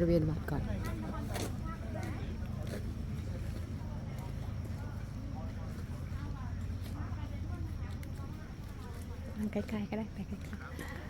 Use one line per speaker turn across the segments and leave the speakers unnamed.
ริเวณวัดก่อน ใกล้ๆก็ได้ไปใกล้ๆ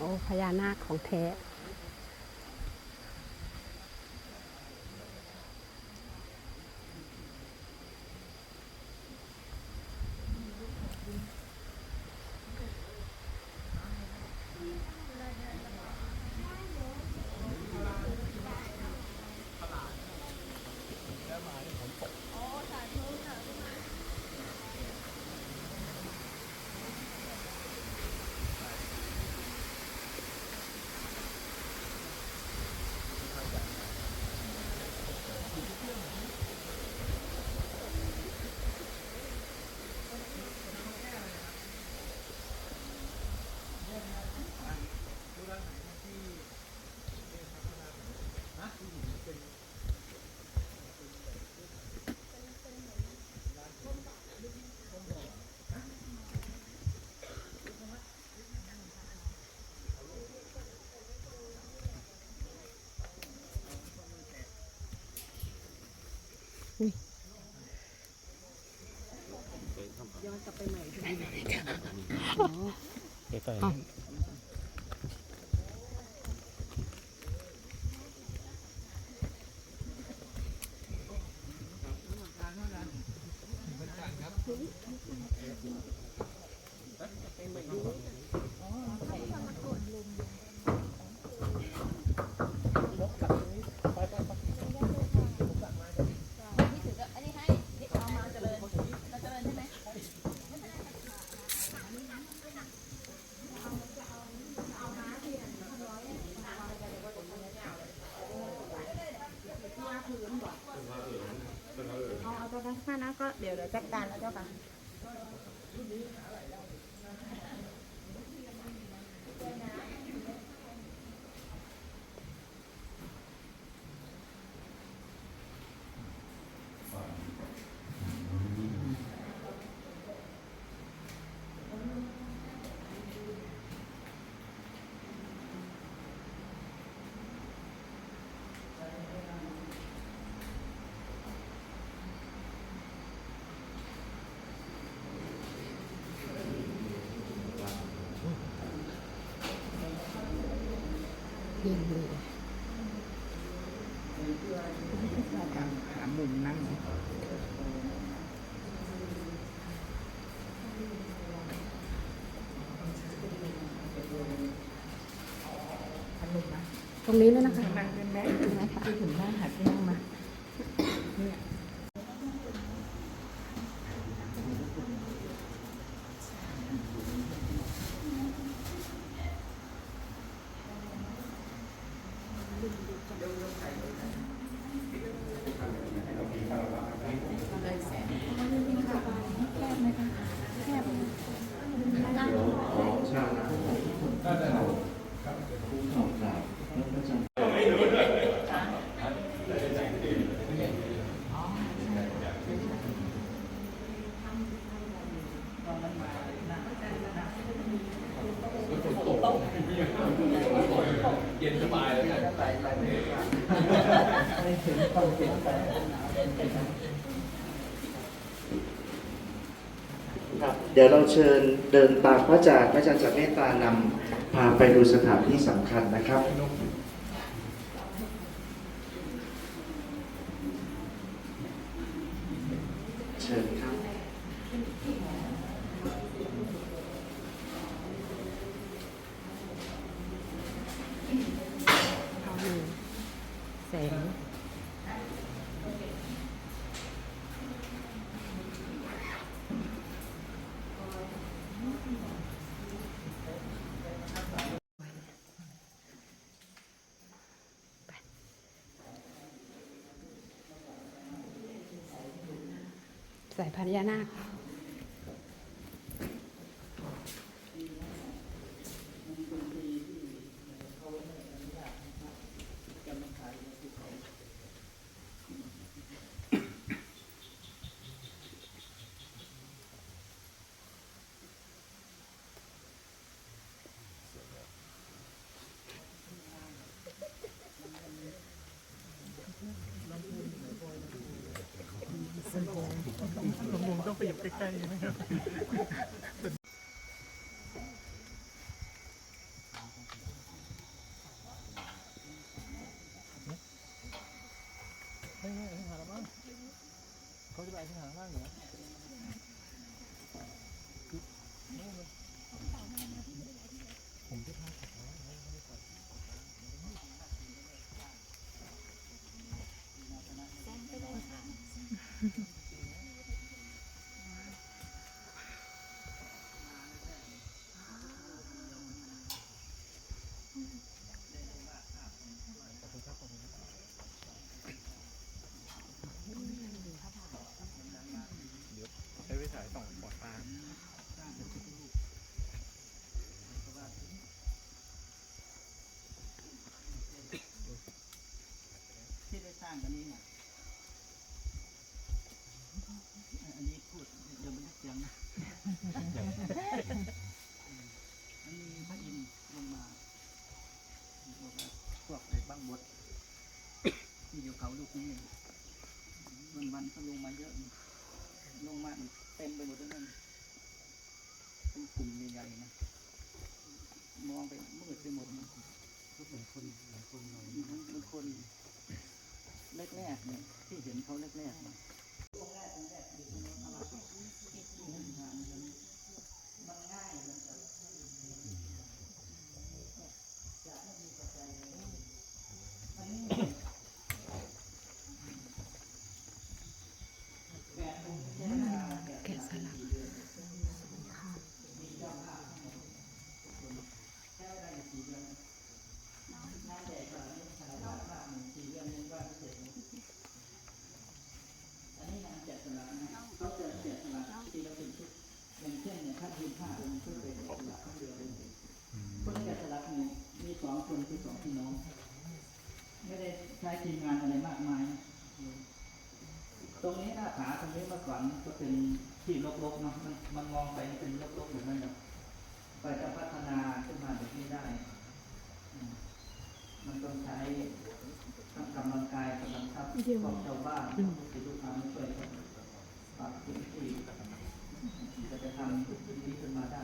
โอ้พญานาคของแท้
ใกล้
อ้าว
เอนเอาตัวนั้นมานะก็เดี๋ยวเดี๋ยวจัดการแล้วเจ้าค่ะ
เย็นเลย
หามุมนั่ง
ตรงนี้เลยนะคะ
นั่งเป็นแม่
นะคะ
ที่ถึงบ้านหาที่นั่ ไหไม่ถึงไม่ถึงต้องเปลี่ย
นแปล
เดี๋ยวเราเชิญเดินตามพระอาจารย์พระอาจารย์จะเมตตานำพาไปดูสถานที่สำคัญนะครับ
สายพญานาค
ใช้ไฟฉายส่องปอดตา
ที่ได้สร้างกันนี้เนี่ยอันนี้พูดอย่าบันทึกเสียงนะมันมีพระอินทร์ลงมาบอกว่าพวกไอ้บ้างบดที่อยู่เขาลูกนี้ วันวันๆก็ลงมาเยอะลงมาเต็มไปหมดเลยนั่นเป็นกลุ่มใหญ่ๆนะมองไปมืดไปหมดนะเหมือนคนเหมือนคนเหมือนคนแรกๆเนี่ยที่เห็นเขาแรกๆเนี่ยอันนี้งานแกะสลักนะเขาจะแกะสลักทีละเป็นชุดอย่างเช่นเนี่ยถ้าทีมผ้าองค์ชุดเป็นแกะสลักเขาเดียวเลยคนแกะสลักเนี่ยมีสองคนคือสองพี่น้อง ไม่ได้ใช้ทีมงานอะไรมากมายนะต รงนี้หน้าผาตรงนี้เมื่อก่อนก็เป็นที่รกๆเนาะมันมันมองไปเป็นรกๆอย่างนั้นเนาะไปจะพัฒนาขึ้นมาแบบนี้ได้ มันต้องใช้ทั้งกำลังกายกำลังทรัพย์ของชาวบ้านที่ลูกค้ามาช่วยกันปรับพื้นที่จะทำนี้ขึ้นมาได้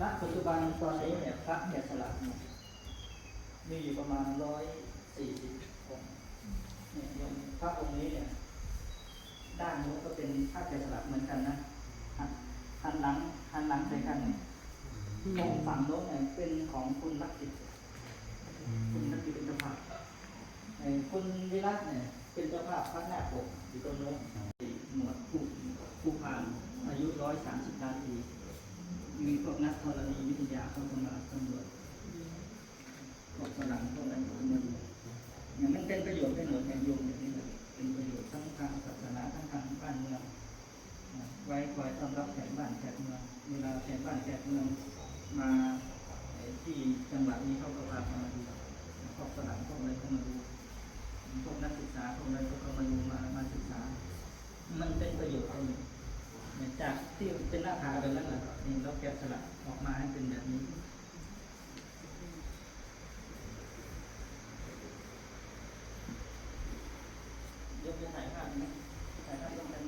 ณ ปัจจุบันตอนนี้เนี่ยพระแกะสลักเนี่ยมีอยู่ประมาณร้อยสี่สิบ เนี่ยโยมพระองค์นี้เนี่ยด้านโน้นก็เป็นผ้าแกะสลักเหมือนกันนะหันหลังหันหลังใส่กันเนี่ยองค์ฝั่งโน้นเนี่ยเป็นของคุณลักจิตคุณลักจิตเป็นเจ้าภาพไอ้คุณวิรัตเนี่ย เป็นเจ้าภาพพระนาคปกอยู่ตรงโน้นหมวดผู้ผู้พานอายุร้อยสามสิบล้านปีมีพวกนักธรณีวิทยาเข้ามาสำรวจพวกฝรั่งพวกอะไรพว กนี้อย่างมันเป็นประโยชน์เป็นหมดอย่างโยมอย่างนี้เลยเป็นประโยชน์ทั้งทางศาสนาทั้งทางบ้านเมืองไว้คอยต้อนรับแขกบ้านแขกเมืองเวลาแขกบ้านแขกเมืองมาที่จังหวัดนี้เขาก็พามาดูพวกฝรั่งพวกอะไรก็มาดูพวกนักศึกษาพวกอะไรก็มาดูมามาศึกษา มันเป็นประโยชน์ตรงนี้จากที่เป็นหน้าผาแบบนั้นแหละนี่เราแกะสลักออกมาให้เป็นแบบนี้ ยกจะถ่ายภาพไหมถ่ายภาพต้องเป็น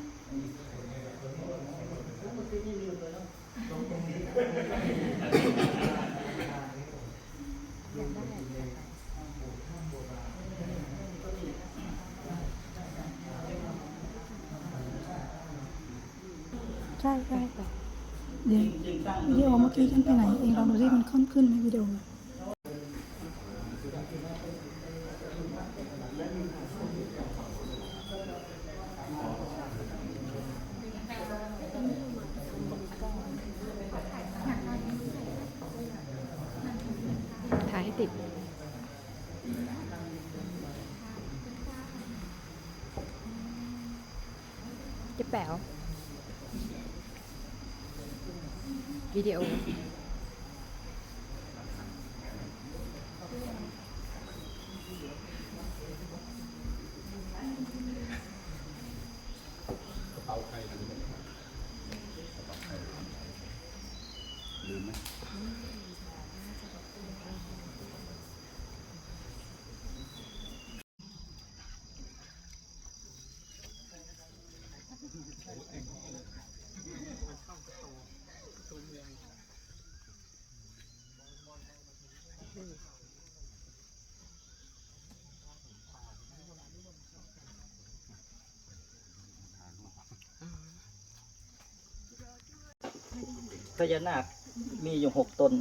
ช่ใช่
ไป
เดี๋ยววิดีโอเมื่อกี้ฉันไปไหนเองลองดูสิมันขึ้นขึ้นไหมวิดีโอ
ถ่ายให้ติดจะแป๋ว วิ
พญานาคมีอยู่หกตน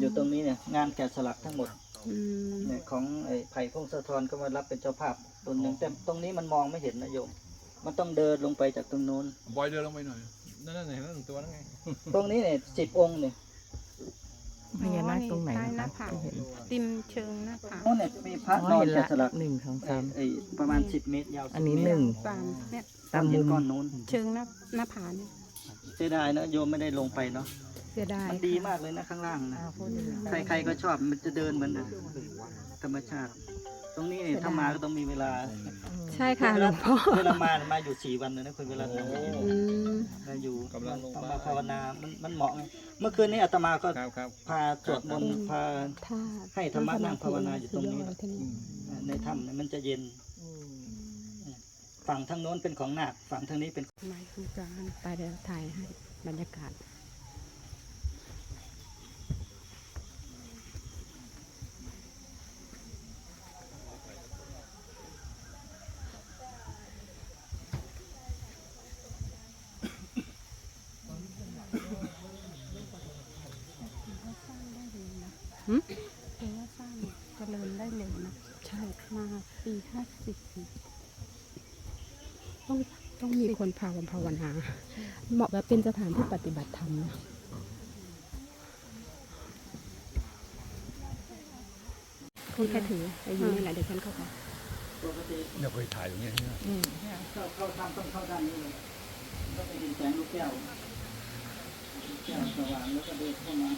อยู่ตรงนี้เนี่ยงานแกะสลักทั้งหมด
อืม
เนี่ยของไอ้ไผ่พงศธรก็มารับเป็นเจ้าภาพตนหนึ่งแต่ตรงนี้มันมองไม่เห็นนะโยม มันต้องเดินลงไปจากตรงนู้น
บอยเดินลงไปหน่อย นั่นนั่นเห็นแล้วหนึ่งตัวนั่นไง
ตรงนี้เนี่ยสิบองค์เนี่ย
พญานาคตรงไหน
ใต้หน้า
นะ
ผา
คะที่เห็น
ติมเชิงหน้าผา
โน้นเนี่ยจะมีพระ
อ๋อน
อน
เห็น
แกะ
ละ
สลัก
หนึ่งสองสาม
ไอ้ประมาณสิบเมตรยาว10
อันนี้
เมตร
หนึ่ง
ตามเนี่ย
ตาม
เห็
มุ
น
ม
ก้อนนู้น
เชิงหน้าหน้าผาเนี่ย
เสียดายนะโยมไม่ได้ลงไปเนาะ
เสียดาย
มันดีมากเลยนะข้างล่างนะ
อ่าพูดเลยนะ
ใครๆก็ชอบมันจะเดินเหมือนธรรมชาติ ตรงนี้เนี่ยถ้ามาก็ต้องมีเวลา
ใช่ค่ะหลวงพ่อ
เวลามามาอยู่สี่วันเลยนะคุณเวลาทำ
อืม
มาอยู่
กำลังลง
ต้อง
มา
มาภาวนามันมันเหมาะไงเมื่อคืนนี้อาตมาก็
ครับครับ
พาสวดมนต์พา
ถ้า
ให้ธรรมะนั่งภาวนาอยู่ตรงนี้
สุดดที่นี่
ในถ้ำเนี่ยมันจะเย็น ฝั่งทางโน้นเป็นของนาคฝั่งทางนี้เป็น
ไม้คู่การไปเดี๋ยวถ่ายให้บรรยากาศหืมถือว่าสร้างเจริญได้เร็วนะ ใช่ มาปีห้าสิบต้องต้อง มีคนภาวภาวนา เหมาะแบบเป็นสถานที่ปฏิบัติธรรมนะคุณแค่ถือไปอยู่นี่แหละเดี๋ยวฉันเข้าไป
ปกติ
เนี่ยเคยถ่ายอย่างเงี้ย
เข้าเข้าถ้ำต้องเข้าด้านนี้เลยก็จะเห็นแสงลูกแก้วลูกแก้วสว่างแล้วก็เดินเข้ามา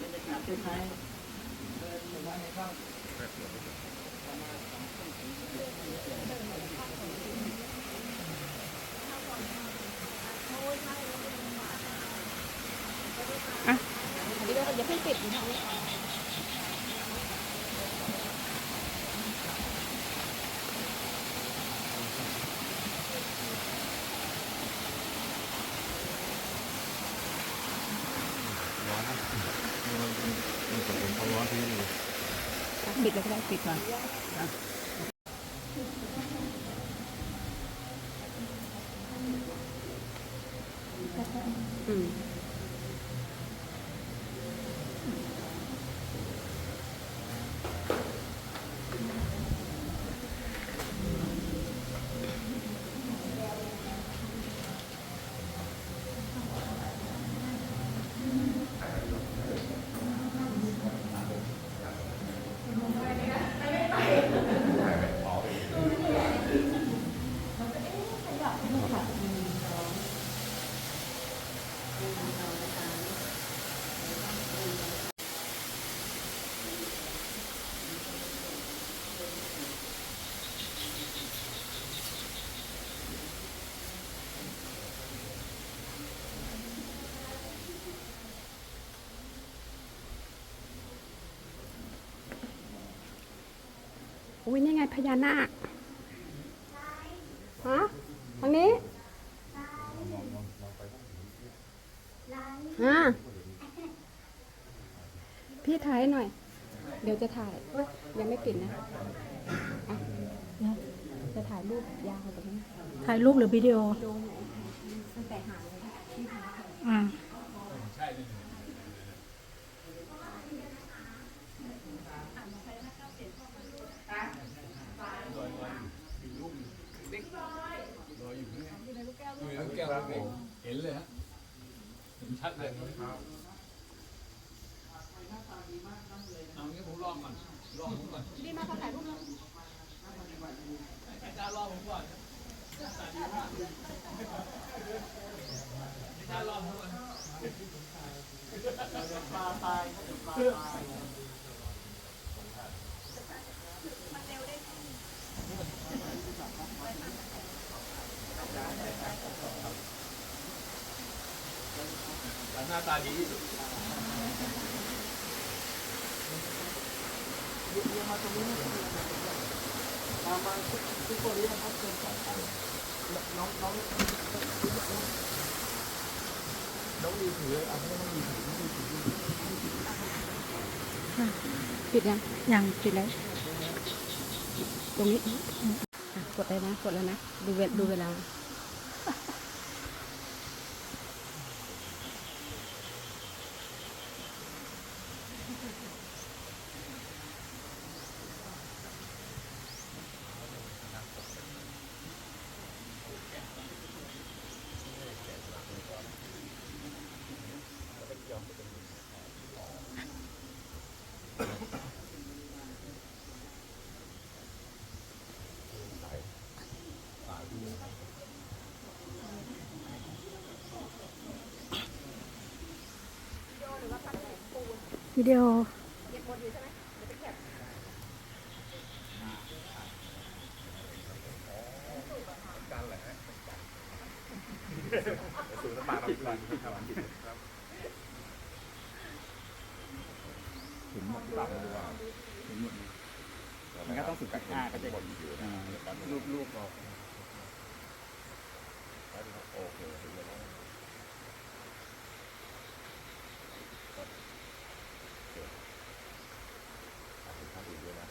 บรรยากาศคล้ายๆเดินมาในถ้ำ
อย่าเพิ่ง ปิด
มันสมเป็นความร้อนที่นี่
ปิดแล้วก็ได้ปิดก่อนอืม อุ้ยนี่ไงพญานาคฮะทางนี้ฮะพี่ถ่ายหน่อย เดี๋ยวจะถ่ายเอ้ยยังไม่ปิดนะอะจะถ่ายรูปยาวตรงนี้
ถ่ายรูปหรือวิดีโออ่า
อยู่ในแก้วเราเห็ นเลยฮะเห็นชัดเลยครับเอางี้ผมลองก่อนลองผมก่อนดีมาถ่ายรูปแล้วอาจารย์ลองผมก่อนอาจารย์ลองผมก่อน
ปลาตายปลาตาย
แต่หน้าตาดีที่สุด
ตามมาทุกคนนี้ นะครับเชิญสองท่านน้องน้อง
น้องดีถือเอาไม่ต้องดีถือน้องดีถือ
ปิดยัง
ยัง
ปิดแล้วตรงนี้อะกดเลยนะกดแล้วนะดูเวลดูเวลา
วิดีโอ
สูตรน้ำปลาเราคืนครับถึงหมดปากดูว่าถึงหมดมันก็ต้องสุดกับห้าก็จะบนอยู่รูปรูปออกโอเคถึงแล้วท่านอื่นด้วยนะ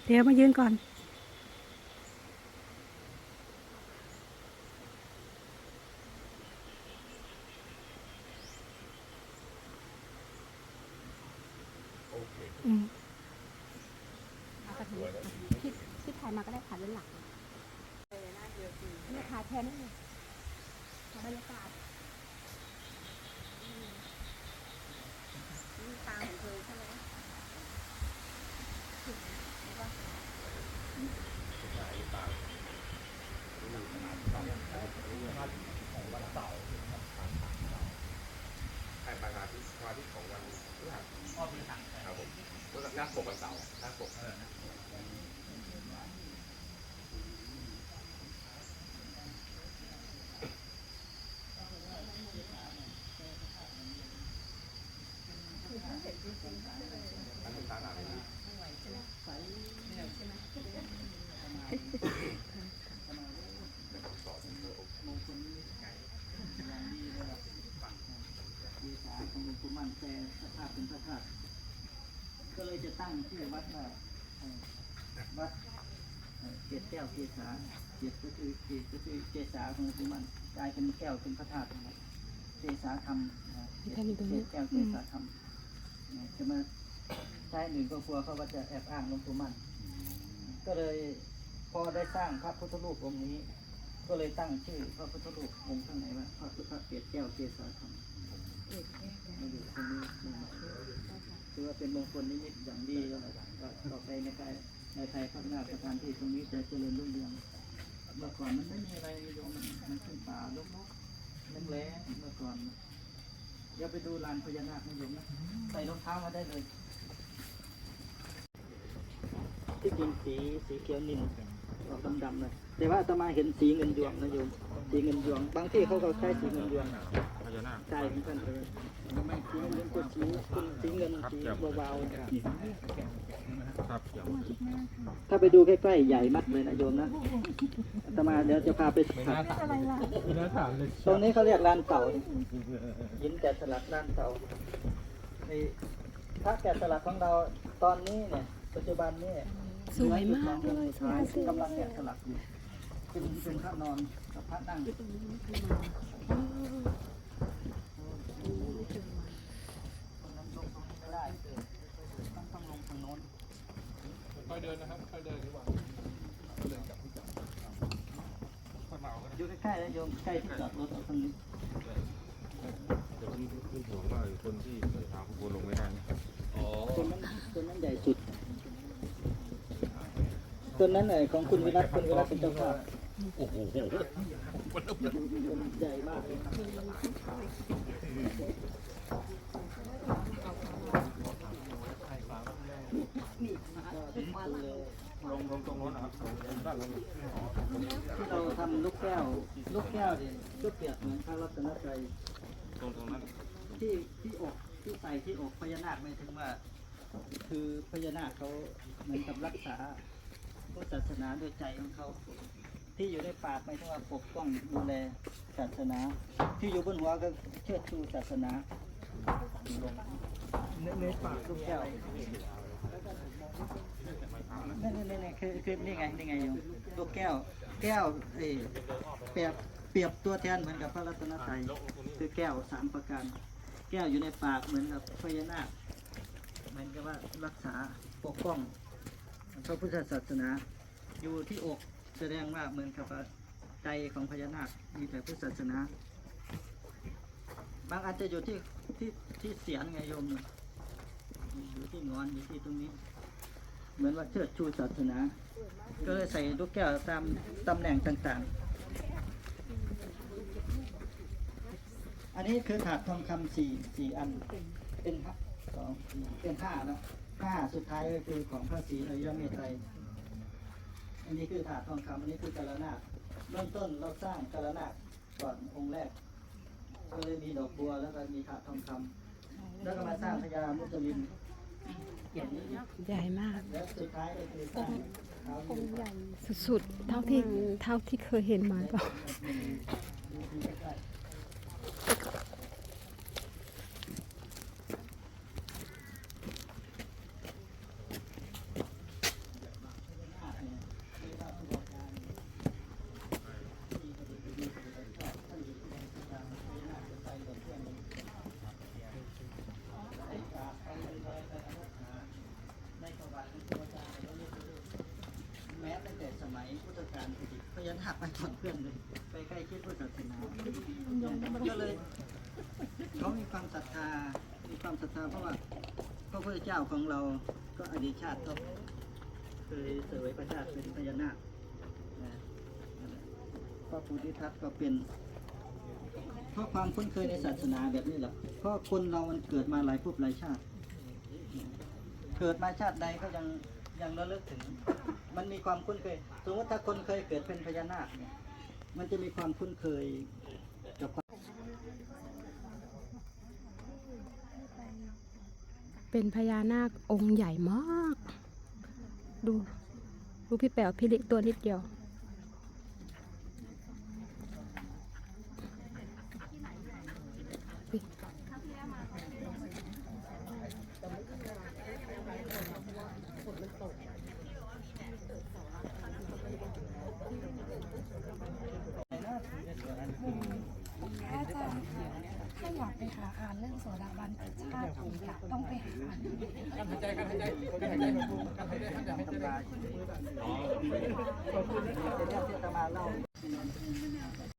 เดี๋ยวมายืนก่อน อืม
เอากระถิ่นพี่พี่ถ่ายมาก็ได้ถ่ายด้านหลังเนี่ยถ่ายแทนนั่นเลยถ่ายบรรยากาศตาของเธอใช่ไหม
ใช่ปลายมาที่มาที่ของวันพฤหัสครับผมหน้าปกวันเสาร์นักปก
ดีสาของหลวงปู่มั่นแต่สภาพเป็นพระธาตุก็เลยจะ ตั้งชื่อวัดว่าวัดเอ่อเกศแก้วเกษาเกศก็คือเกศก็คือเกษาของหลวงปู่มั่นกลายเป็นแก้วเป็นพระธาตุนะครับเกษาธรรมนะครับ
แค่นี้ตรงนี้
เกศแก้วเกษาธรรมจะมาใช้หนึ่งก็กลัวเขาว่าจะแอบอ้างหลวงปู่มั่นก็เลยพอได้สร้างพระพุทธรูปองค์นี้ ก็เลยตั้งชื่อพระพุทธรูปองค์ข้างไหนว่าพระพุทธเกศแก้วเกษาธรรมมาอยู่ตรงนี้ ถือว่าเป็นมงคลนิมิตอย่างดีก็ต่อไปในการในไทยพัฒนาสถานที่ตรงนี้จะเจริญรุ่งเรืองเมื่อก่อนมันไม่มีอะไรโยมมันมันเป็นป่าลกๆน้ำแล้งเมื่อก่อนเดี๋ยวไปดูลานพญานาคนะโยมนะใส่รองเท้ามาได้เลยที่จริงสีสีเขียวนินออกดำๆเลยแต่ว่าอาตมาเห็นสีเงินยวงนะโยมสีเงินยวง บางที่เขาก็ใช้สีเงินยวง
ญานาค
ใช่เหมือนกันเลยสีเงินตัวสีสีเงินสีเบาๆครับถ้าไปดูใกล้ๆใหญ่มากเลยนะโยมนะอาตมาเดี๋ยวจะพาไปสักตรงนี้เขาเรียกลานเต่าหินแกะสลักลานเต่าไอ้พระแกะสลักของเราตอนนี้เนี่ย ปัจจุบันนี่
สวยมากเลยสวย
กำลังแกะสลักอยู่เป็นเป็นพระนอนกับพระนั่งคนนั้นลงตรงนี้ไม่ได้ต้องต้องลงทางโน้น
ค่อยเดินนะครับค่อยเดินดีกว่าเดินกลับที่จับค่อยมาเอากัน
อยู่ใกล้ๆนะ โยมใกล้ที่จอดรถเอาตรงนี้
เดี๋ยวผมขึ้นห่วงว่าคนที่เดินทางขบวนลงไม่ได้นะ
อ๋อ
ต้นนั้นต้นนั้นใหญ่สุดต้นนั้นไหนของคุณวิรัตคุณวิรัตเป็นเจ้าภาพ
โอ้โห
ใหญ่มากเลยล
งลงตรงโน้นนะครับด้านลง
ที่เราทำลูกแก้ว ลูกแก้วเนี่ยก็เปรียบเหมือนพระรัตนตรัย
ตรงตรงนั้น
ที่ที่อกที่ใส่ที่อกพญา นาคหมายถึงว่า คือพญานาคเขาเหมือนกับรักษาพุทธศาสนาด้วยใจของเขาที่อยู่ในปากหมายถึงว่าปกป้องดูแลศาสนา ที่อยู่บนหัวก็เชิดชูศาสนาในในปากลูกแก้วนี่นี่นี่นี่คือคือนี่ไงนี่ไงโยมลูกแก้ว แก้วเอเปรียบเปรียบตัวแทนเหมือนกับพระรัตนตรัยคือแก้วสามประการ แก้วอยู่ในปากเหมือนกับพญานาค หมือนกับว่ารักษาปกป้องพระพุทธศาสนา อยู่ที่อกแสดงว่าเหมือนกับใจของพญานาคมีแต่พุทธศาสนา บางอาจจะอยู่ที่ที่ที่เสียนไงโยมอยู่ที่งอนอยู่ที่ตรงนี้ เหมือนว่าเชิดชูศาสนา ก็เลยใส่ลูกแก้วตามตำแหน่งต่างๆ อันนี้คือถาดทองคำสี่สี่อันเป็นห้าส องสี่เป็นห้านะห้าสุดท้ายก็คือของพระศรีอริยเมตไตรอันนี้คือถาดทองคำอันนี้คือกาลนาคเริ่มต้นเราสร้างกาลนาคก่อนองค์แรก ก็เลยมีดอกบัวแล้วก็มีถาดทองคำแล้วก็มาสร้างพญามุจลิน
ใหญ่มาก
และสุดท้ายก็คือสร้างท้าวยืน
สุดๆเท่าที่เท่าที่เคยเห็นมาก็
แม้ตั้งแต่สมัยพุทธกาลพญานาคไปก่อนเพื่อนเลย ไปใกล้คิดพุทธศาสนาก็เลย เขามีความศรัทธา มีความศรัทธาเพราะว่าพระพุทธเจ้าของเรา ก็อดีตชาติก็เคยเสวยพระชาติเป็นพญานาคนะนั่นแหละพระปุถิทัตก็เป็น เพราะความคุ้นเคยในศาสนาแบบนี้แหละ เพราะคนเรามันเกิดมาหลายภพหลายชาติ เกิดมาชาติใดก็ยังยังระลึกถึง มันมีความคุ้นเคย สมมติถ้าคนเคยเกิดเป็นพญานาคเนี่ยมันจะมีความคุ้นเคยกับความ
เป็นพญานาคองค์ใหญ่มาก ดู ดูพี่แป๋วพี่เล็กตัวนิดเดียวา
นเรื่องโสดาบันชาติภูมิต้องไปหาการหายใจการหายใจการหายใจการหายใจการหายใจ